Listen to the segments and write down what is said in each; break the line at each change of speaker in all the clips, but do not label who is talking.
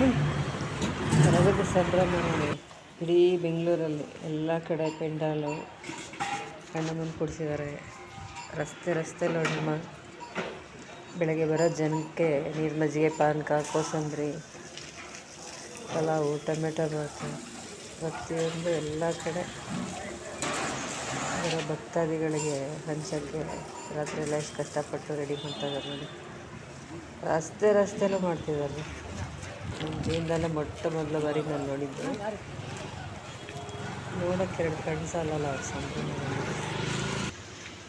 ಕರಗದ ಸಂಭ್ರಮ ಇಡೀ ಬೆಂಗಳೂರಲ್ಲಿ ಎಲ್ಲ ಕಡೆ ಪೆಂಡಾಲು ಅಣ್ಣಮ್ಮನ ಕೊಡಿಸಿದ್ದಾರೆ. ರಸ್ತೆ ರಸ್ತೆಲಿ ಹಣ್ಣಮ್ಮ ಬೆಳಗ್ಗೆ ಬರೋ ಜನಕ್ಕೆ ನೀರು ಮಜ್ಜಿಗೆ ಪಾನಕ ಕೋಸಂಬರಿ ಪಲಾವು, ಟೊಮೆಟೊ ಬಾತು. ಪ್ರತಿಯೊಂದು ಎಲ್ಲ ಕಡೆ ಬರೋ ಭಕ್ತಾದಿಗಳಿಗೆ ಹಂಚೋಕ್ಕೆ ರಾತ್ರಿ ಎಲ್ಲ ಎಷ್ಟು ಕಷ್ಟಪಟ್ಟು ರೆಡಿ ಮಾಡ್ತಾಯಿದ್ದಾರೆ ನೋಡಿ. ರಸ್ತೆ ರಸ್ತೆಲೂ ಮಾಡ್ತಿದ್ದಾರೆ. ಜೀವನದಲ್ಲೇ ಮೊಟ್ಟ ಮೊದಲ ಬಾರಿ ನಾನು ನೋಡಿದ್ದು. ನೋಡೋಕ್ಕೆ ಎರಡು ಕಣ್ಣು ಸಾಲಲ್ಲ ಅವ್ರ ಸಂಪೂರ್ಣ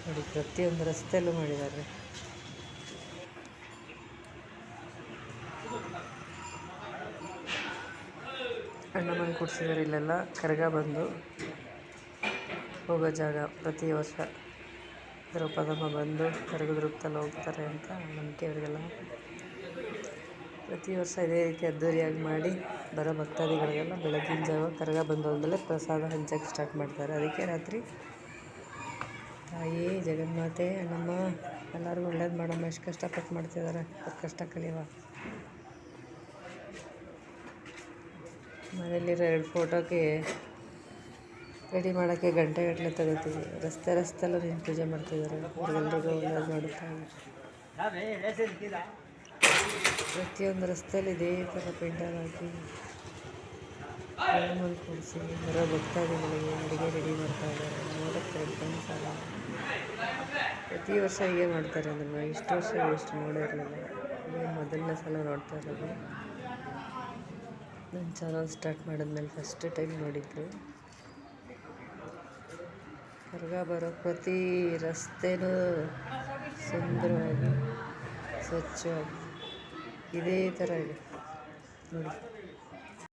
ನೋಡಿ, ಪ್ರತಿಯೊಂದು ರಸ್ತೆಯಲ್ಲೂ ಮಾಡಿದ್ದಾರೆ. ಅಣ್ಣಮನೆ ಕೊಡ್ಸಿದ್ದಾರೆ ಇಲ್ಲೆಲ್ಲ. ಕರಗ ಬಂದು ಹೋಗೋ ಜಾಗ ಪ್ರತಿ ವರ್ಷ ದ್ರೌಪದಮ್ಮ ಬಂದು ಕರಗದ ರೂಪದಲ್ಲಿ ಹೋಗ್ತಾರೆ ಅಂತ ನಂಬಿಕೆ ಅವರಿಗೆಲ್ಲ. ಪ್ರತಿ ವರ್ಷ ಇದೇ ರೀತಿ ಅದ್ದೂರಿಯಾಗಿ ಮಾಡಿ ಬರೋ ಭಕ್ತಾದಿಗಳಿಗೆಲ್ಲ ಬೆಳಗಿನ ಜಾವ ಕರಗ ಬಂದು ಹೋದ್ಮೇಲೆ ಪ್ರಸಾದ ಹಂಚಕ್ಕೆ ಸ್ಟಾರ್ಟ್ ಮಾಡ್ತಾರೆ. ಅದಕ್ಕೆ ರಾತ್ರಿ ತಾಯಿ ಜಗನ್ಮಾತೆ, ಅಣ್ಣಮ್ಮ, ಎಲ್ಲರಿಗೂ ಒಳ್ಳೇದು ಮಾಡಮ್ಮ, ಎಷ್ಟು ಕಷ್ಟಪಟ್ಟು ಮಾಡ್ತಿದ್ದಾರೆ ಕಷ್ಟ ಕಲಿಯುವ ಮನೆಯಲ್ಲಿರೋ ಎರಡು ಫೋಟೋಗೆ ರೆಡಿ ಮಾಡೋಕ್ಕೆ ಗಂಟೆ ಗಟ್ಟಲೆ ತಗೋತೀವಿ ರಸ್ತೆ ರಸ್ತೆಲ್ಲೂ ನಿಂತು ಪೂಜೆ ಮಾಡ್ತಿದ್ದಾರೆ ಅವ್ರಿಗೆಲ್ರಿಗೂ ಒಳ್ಳೇದು ಮಾಡುತ್ತಾ ಪ್ರತಿಯೊಂದು ರಸ್ತೆಯಲ್ಲಿ ಇದೇ ಥರ ಪೆಂಡಲ್ ಹಾಕಿ ಹನುಮನ್ ಕೂಡಿಸಿ ಬರೋ ಭಕ್ತಾದಿಗಳಿಗೆ ಅಡುಗೆ ರೆಡಿ ಮಾಡ್ತಾ ಇದ್ದಾರೆ. ನೋಡೋಕ್ಕೆ ಸಾಲ ಪ್ರತಿ ವರ್ಷ ಹೀಗೆ ಮಾಡ್ತಾರೆ ಅದನ್ನು ಇಷ್ಟು ವರ್ಷ ಇಷ್ಟು ನೋಡೇ ಇರಲಿಲ್ಲ. ಇದೇ ಮೊದಲನೇ ಸಲ ನೋಡ್ತಾ ಇರೋದು. ನನ್ನ ಚಾನಲ್ ಸ್ಟಾರ್ಟ್ ಮಾಡಿದ್ಮೇಲೆ ಫಸ್ಟ್ ಟೈಮ್ ನೋಡಿದ್ದು. ಕರ್ಗ ಬರೋ ಪ್ರತಿ ರಸ್ತೆನೂ ಸುಂದರವಾಗಿ, ಸ್ವಚ್ಛವಾಗಿ. ಇದೇ ಥರ ಇದೆ. ನೋಡಿ.